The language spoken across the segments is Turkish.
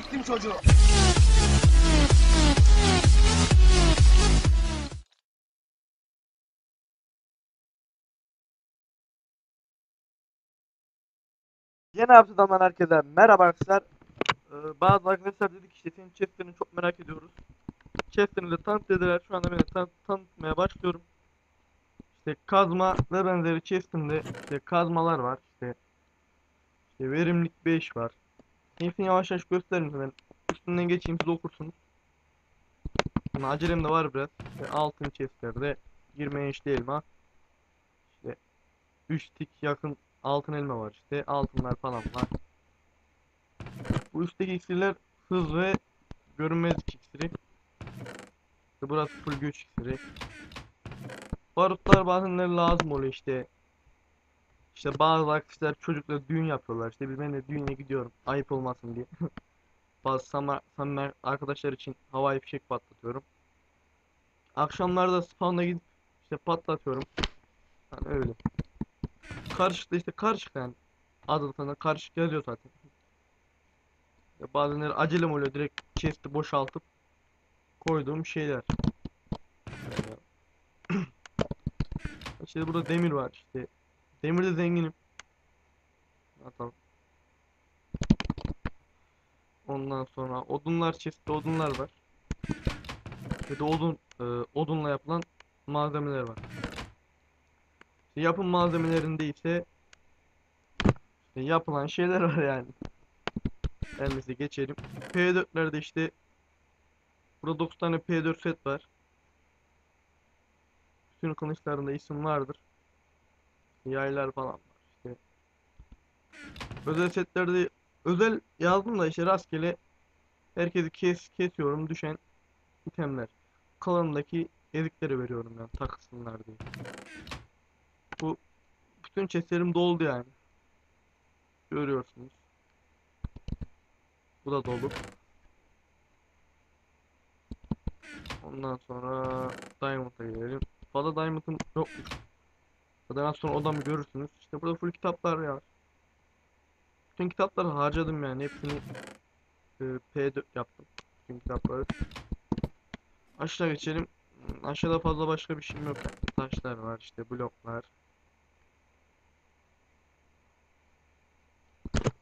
siktim çocuğu. Yeni haftadan herkese merhaba arkadaşlar. Ee, bazı arkadaşlar dedik işte senin chestlerini çok merak ediyoruz. Chestlerini de tanıt dediler. Şu anda ben de tan tanıtmaya başlıyorum. İşte kazma ve benzeri chestimde işte kazmalar var. İşte, işte verimlilik 5 var. Hepsini yavaş yavaş göstereyim ben. Üstünden geçeyim siz okursunuz. Ama acelem de var biraz. İşte altın chestlerde girmeye işte elma. İşte 3 tik yakın altın elma var işte. Altınlar falan var. Bu üstteki iksirler hız ve görünmezlik iksiri. İşte burası full güç iksiri. Barutlar bazenleri lazım oluyor işte. İşte bazı arkadaşlar çocukla düğün yapıyorlar. İşte ben de düğüne gidiyorum. Ayıp olmasın diye. bazı samar, samimi arkadaşlar için havai fişek patlatıyorum. Akşamlarda spawn'a gidip işte patlatıyorum. Hani öyle. Karışık da işte karışık yani. Adı sana karışık yazıyor zaten. Ya bazenleri acelem oluyor direkt chest'i boşaltıp koyduğum şeyler. İşte burada demir var işte. Demirde zenginim. Atalım. Ondan sonra odunlar chest'te odunlar var. Ve de odun e, odunla yapılan malzemeler var. İşte yapım malzemelerinde ise işte yapılan şeyler var yani. Elimize geçelim. P4'lerde işte burada 9 tane P4 set var. Bütün kılıçlarında isim vardır. Yaylar falan var işte. Özel setlerde özel yazdım da işte rastgele herkesi kes kesiyorum düşen itemler. Kalanındaki ezikleri veriyorum yani takılsınlar diye. Bu bütün chestlerim doldu yani. Görüyorsunuz. Bu da dolu. Ondan sonra Diamond'a gelelim. Fazla Diamond'ım yokmuş. Az sonra odamı görürsünüz. İşte burada full kitaplar ya. Bütün kitapları harcadım yani. Hepsini e, P4 yaptım. Bütün kitapları. Aşağı geçelim. Aşağıda fazla başka bir şeyim yok. Taşlar var işte bloklar.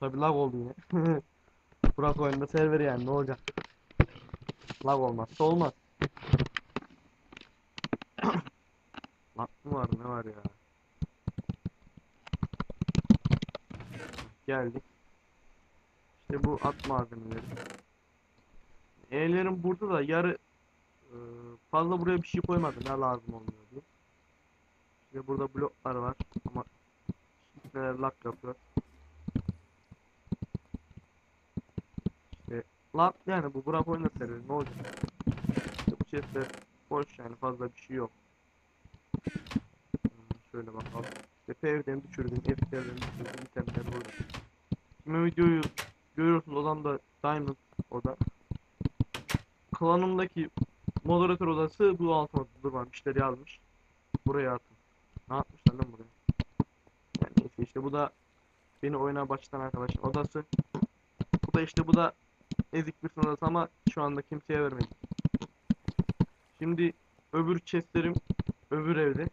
Tabi lag oldu yine. Burak oyunda server yani ne olacak? Lag olmazsa olmaz. Lag mı var ne var ya? Geldik. İşte bu at malzemeleri. E'lerim burada da yarı e, fazla buraya bir şey koymadım ya lazım olmuyor diye. İşte burada bloklar var ama neler lag yapıyor. İşte lag yani bu Burak oyunda server ne olacak? İşte bu chestler boş yani fazla bir şey yok. Hmm, şöyle bakalım. İşte PvP'den düşürdüm, FP'den düşürdüm, itemler burada. Şimdi videoyu görüyorsunuz odamda Diamond oda. Klanımdaki moderatör odası bu alt odada var. Müşteri yazmış. Buraya atın. Ne yapmışlar lan buraya? Yani neyse işte bu da beni oyuna başlatan arkadaşın odası. Bu da işte bu da ezik bir odası ama şu anda kimseye vermedim. Şimdi öbür chestlerim öbür evde.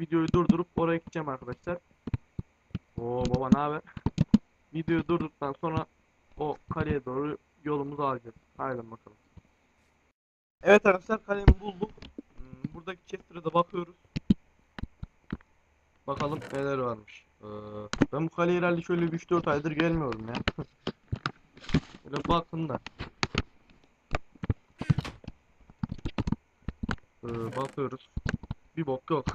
Videoyu durdurup oraya gideceğim arkadaşlar. Oo baba ne haber? Videoyu durduktan sonra o kaleye doğru yolumuzu alacağız. Haydi bakalım. Evet arkadaşlar kalemi bulduk. Hmm, Buradaki chestlere de bakıyoruz. Bakalım neler varmış. Ee, ben bu kaleye herhalde şöyle 3-4 aydır gelmiyorum ya. Böyle bakın da. Ee, bakıyoruz. Bir bok yok.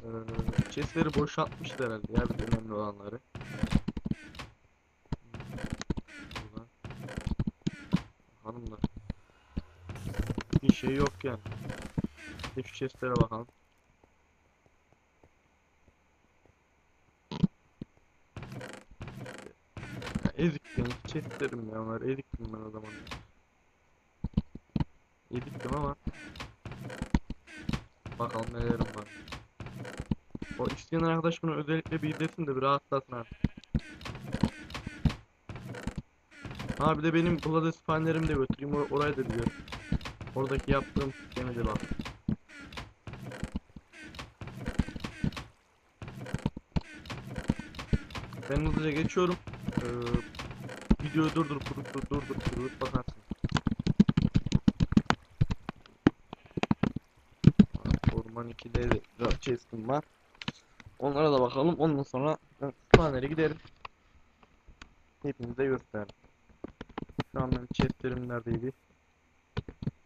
Ee, chestleri boşaltmışlar herhalde ya bir önemli olanları. Bakalım da. Bir şey yok yani. Bir şu chestlere bakalım. Eziktim chestlerim ya onlar eziktim ben o zaman. Eziktim ama Bakalım nelerim var. O isteyen arkadaş bunu özellikle bildirsin de bir rahatlasın artık. Ha de benim Gladys fanerimi de götüreyim or oraya da biliyorum. Oradaki yaptığım sistemi de bak. Ben hızlıca geçiyorum. Ee, videoyu durdur durdur durdur durdur bakar. 2 dev chest'im var. Onlara da bakalım. Ondan sonra kütüphaneye giderim. Hepinize gösterdim. Şu an benim chest'lerim neredeydi?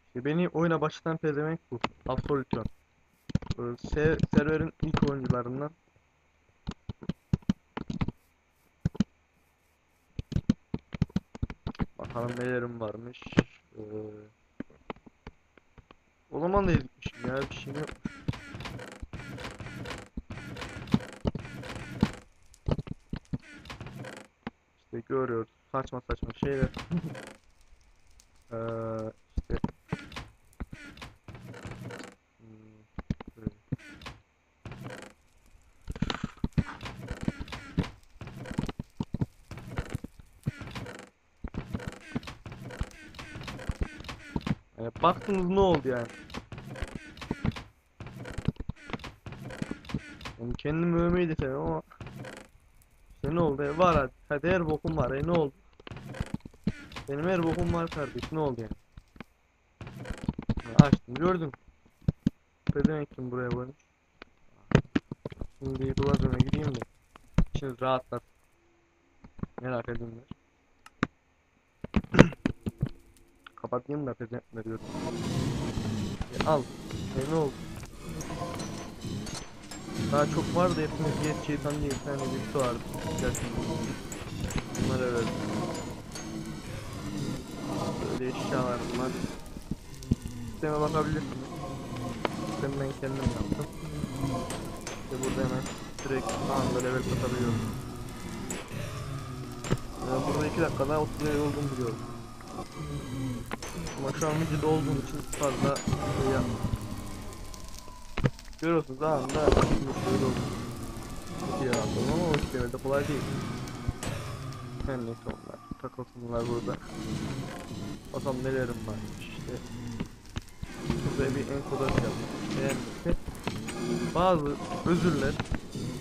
İşte beni oyuna başlatan pezemek bu. Absolution. Server'in ilk oyuncularından Bakalım nelerim varmış. Ee, o zaman da gitmişim ya bir şeyim yok. Görüyoruz saçma saçma şeyler. Eee işte Hmm, böyle. Yani baktınız ne oldu yani? Yani kendimi övmeyi de seviyorum ama ne oldu? E, var hadi. Hadi her bokum var. E ne oldu? Benim her bokum var kardeş. Ne oldu yani? Ya açtım gördüm. Pezevenk kim buraya koymuş? Şimdi Blazon'a gideyim de. İçiniz rahatlat. Merak edinler. Kapatayım da pezevenkleri görsün. E, al. E ne oldu? Daha çok vardı hepimiz yet şeytan diye bir tane birisi vardı. Gerçekten. Bunları verdim. Böyle eşyalarım var. Sisteme bakabilirsiniz. Sistemi ben kendim yaptım. İşte burada hemen direkt anında level katabiliyorum. Yani burada 2 dakikada 30 level olduğumu biliyorum. Ama şu an videoda olduğum için fazla şey yapmıyorum. Görüyorsunuz anında böyle oldu. Çok iyi yaptım ama kolay değil. Her neyse onlar. Takılsınlar burada. Bakalım nelerim varmış işte. Burada bir enkodaj yapmış. Beğenmişse. Bazı özürler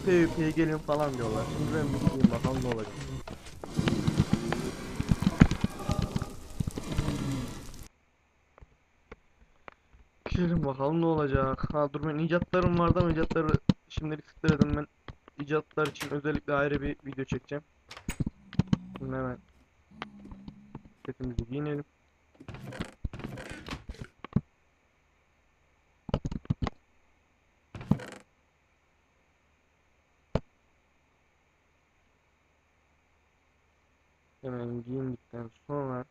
PvP'ye gelin falan diyorlar. Şimdi ben bir gideyim bakalım ne olacak. Gidelim bakalım ne olacak. Ha dur ben icatlarım vardı ama icatları şimdilik sıkıladım ben. İcatlar için özellikle ayrı bir video çekeceğim. Şimdi hemen setimizi giyinelim. Hemen giyindikten sonra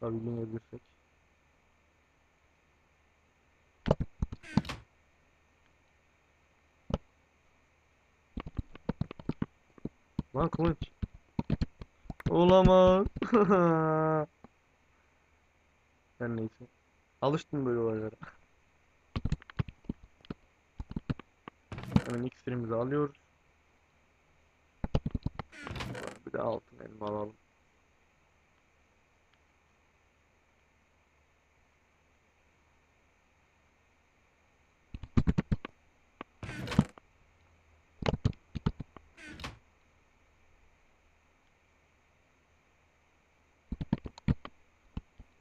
tabii giyinebilirsek. Lan kılıç. Olamaz. Her neyse. Alıştım böyle olaylara. Hemen iksirimizi alıyoruz. Bir de altın elma alalım.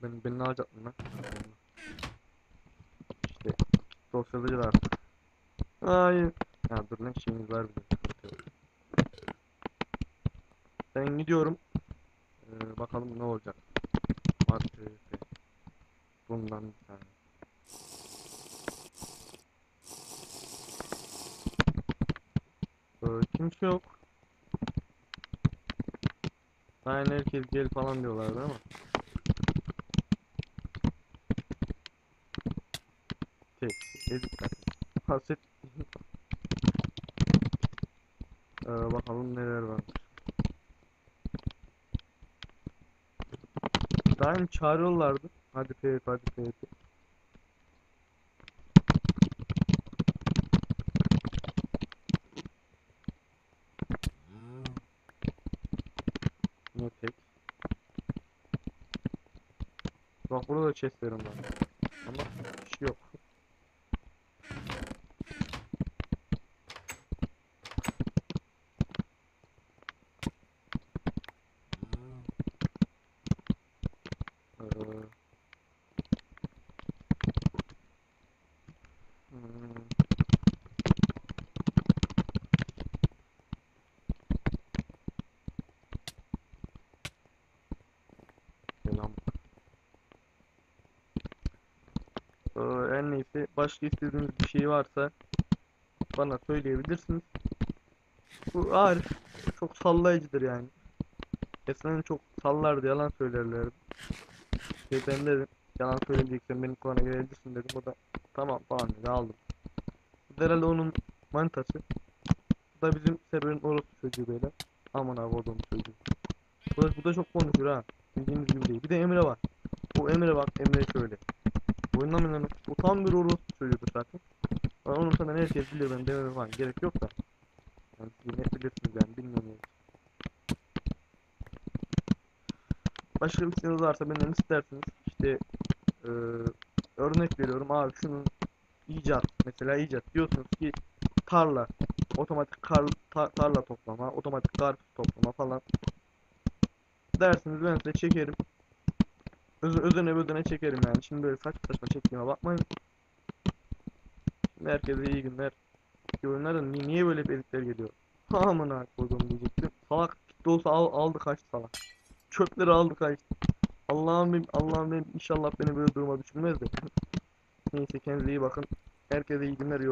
Ben, ben ne alacaktım lan? İşte dosyalıcı da artık. Hayır. Ya dur lan şeyimiz var bizim. Ben gidiyorum. Ee, bakalım ne olacak. Var PvP. Bundan bir tane. Ee, kimse yok. Aynen herkes gel falan diyorlardı ama. Zaten. Haset. ee, bakalım neler varmış. Daim çağırıyorlardı. Hadi PvP hadi PvP. Yine tek. Bak burada da chestlerim var. Ama hiç yok. Ee, hmm. Selam. Ee, her neyse başka istediğiniz bir şey varsa bana söyleyebilirsiniz. Bu Arif çok sallayıcıdır yani. Eskiden çok sallardı yalan söylerlerdi. Şey ben dedim yalan söyleyeceksen benim kulağına gelebilirsin dedim. O da tamam falan dedi aldım. Herhalde onun manitası. Bu da bizim serverin orospu çocuğu böyle. Aman abi odam çocuğu. Bu da, bu da çok konuşur ha. Bildiğiniz gibi değil. Bir de Emre var. Bu Emre bak Emre şöyle. Oyundan bilen o tam bir orospu çocuğudur zaten. Ben onun senden herkes bilir ben dememe falan gerek yok da. Yani siz ne bilirsiniz yani bilmiyorum. Başka bir isteğiniz varsa benden istersiniz. İşte eee, örnek veriyorum abi şunun icat mesela icat diyorsunuz ki tarla otomatik kar, ta- tarla toplama otomatik karpuz toplama falan dersiniz ben size çekerim Öz özene özene çekerim yani. Şimdi böyle saçma saçma çektiğime bakmayın. Şimdi herkese iyi günler. İyi oyunlar da ni- niye böyle bir editler geliyor? Amına koydum diyecektim. Salak kitle olsa al, aldı kaçtı salak. Çöpleri aldı kaçtı. Allah'ım benim, Allah'ım benim. İnşallah beni böyle duruma düşürmez de. Neyse kendinize iyi bakın. Herkese iyi günler iyi